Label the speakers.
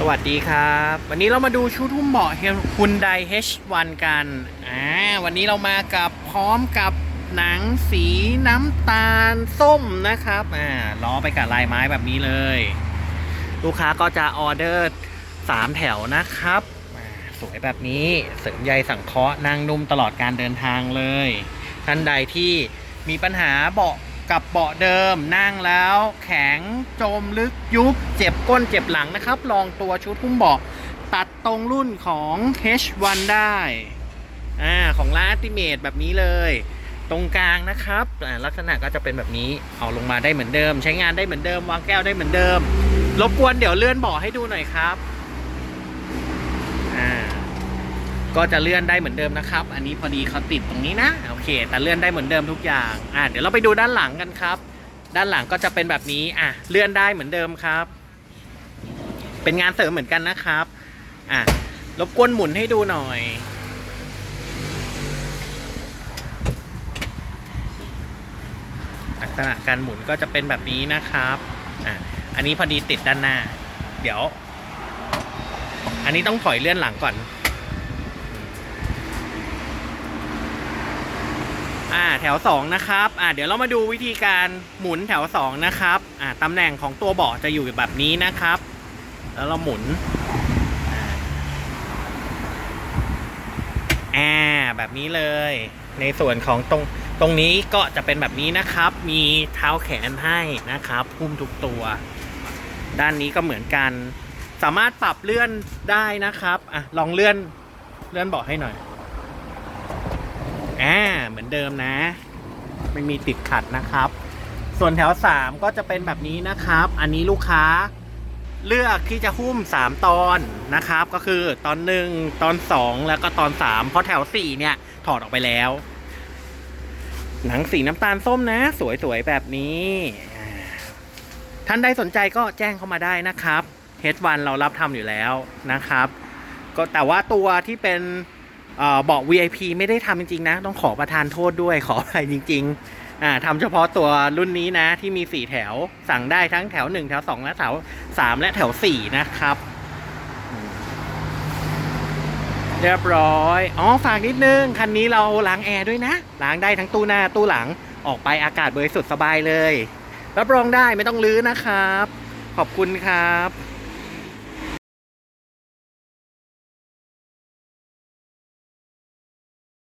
Speaker 1: สวัสดีครับ วันนี้เรามาดูชุดหุ้มเบาะฮุนได H1 กันอ่าวันนี้เรามากับพร้อมกับหนังสีน้ำตาลส้มนะครับอ่าล้อไปกับลายไม้แบบนี้เลย ลูกค้าก็จะออเดอร์ 3 แถวนะครับอ่าสวยแบบนี้เสริมใยสังเคราะห์นั่งนุ่มตลอดการเดินทางเลย ท่านใดที่มีปัญหาเบาะ กับเบาะเดิมนั่งแล้วแข็งจมลึกยุบเจ็บก้นเจ็บหลังนะครับ ลองตัวชุดหุ้มเบาะตัดตรงรุ่นของ H1 ได้อ่าของร้าติเมตแบบนี้เลย ตรงกลางนะครับลักษณะก็จะเป็นแบบนี้เอาลงมาได้เหมือนเดิม ใช้งานได้เหมือนเดิมวางแก้วได้เหมือนเดิม รบกวนเดี๋ยวเลื่อนเบาะให้ดูหน่อยครับอ่า ก็จะเลื่อนได้เหมือนเดิมนะครับ อันนี้พอดีเขาติดตรงนี้นะโอเค แต่เลื่อนได้เหมือนเดิมทุกอย่างอะเดี๋ยวเราไปดูด้านหลังกันครับ ด้านหลังก็จะเป็นแบบนี้อะเลื่อนได้เหมือนเดิมครับ เป็นงานเสริมเหมือนกันนะครับอะรบกวนหมุนให้ดูหน่อย ลักษณะการหมุนก็จะเป็นแบบนี้นะครับอะอันนี้พอดีติดด้านหน้า เดี๋ยว อันนี้ต้องถอยเลื่อนหลังก่อน อ่าแถว 2 นะครับอ่าเดี๋ยวเรามาดูวิธีการหมุนแถว 2 นะครับอ่าตำแหน่งของตัวเบาะจะอยู่แบบนี้นะครับ แล้วเราหมุนอ่าแบบนี้เลย ในส่วนของตรงตรงนี้ก็จะเป็นแบบนี้นะครับ มีเท้าแขนให้นะครับหุ้มทุกตัว ด้านนี้ก็เหมือนกัน สามารถปรับเลื่อนได้นะครับอะลองเลื่อนเลื่อนเบาะให้หน่อย อ่าเหมือนเดิมนะ ไม่มีติดขัดนะครับ ส่วนแถว 3 ก็จะเป็นแบบนี้นะครับ อันนี้ลูกค้าเลือกที่จะหุ้ม 3 ตอนนะครับ ก็คือตอน 1 ตอน 2 แล้วก็ตอน 3 เพราะแถว 4 เนี่ย ถอดออกไปแล้ว หนังสีน้ำตาลส้มนะ สวยๆ แบบนี้ ท่านใดสนใจก็แจ้งเข้ามาได้นะครับ H1 เรารับทำอยู่แล้วนะครับ ก็แต่ว่าตัวที่เป็น เอ่อเบาะ VIP ไม่ได้ทำจริงๆนะ ต้องขอประทานโทษด้วยขออะไรจริง ๆอ่าทำเฉพาะตัวรุ่นนี้นะ ที่มี 4 แถวสั่งได้ทั้งแถว 1 แถว 2 และแถว 3 และแถว 4 นะครับ เรียบร้อย อ๋อ ฝากนิดนึง คันนี้เราล้างแอร์ด้วยนะ ล้างได้ทั้งตู้หน้าตู้หลังออกไปอากาศบริสุทธิ์สบายเลย รับรองได้ไม่ต้องลื้อนะครับ ขอบคุณครับ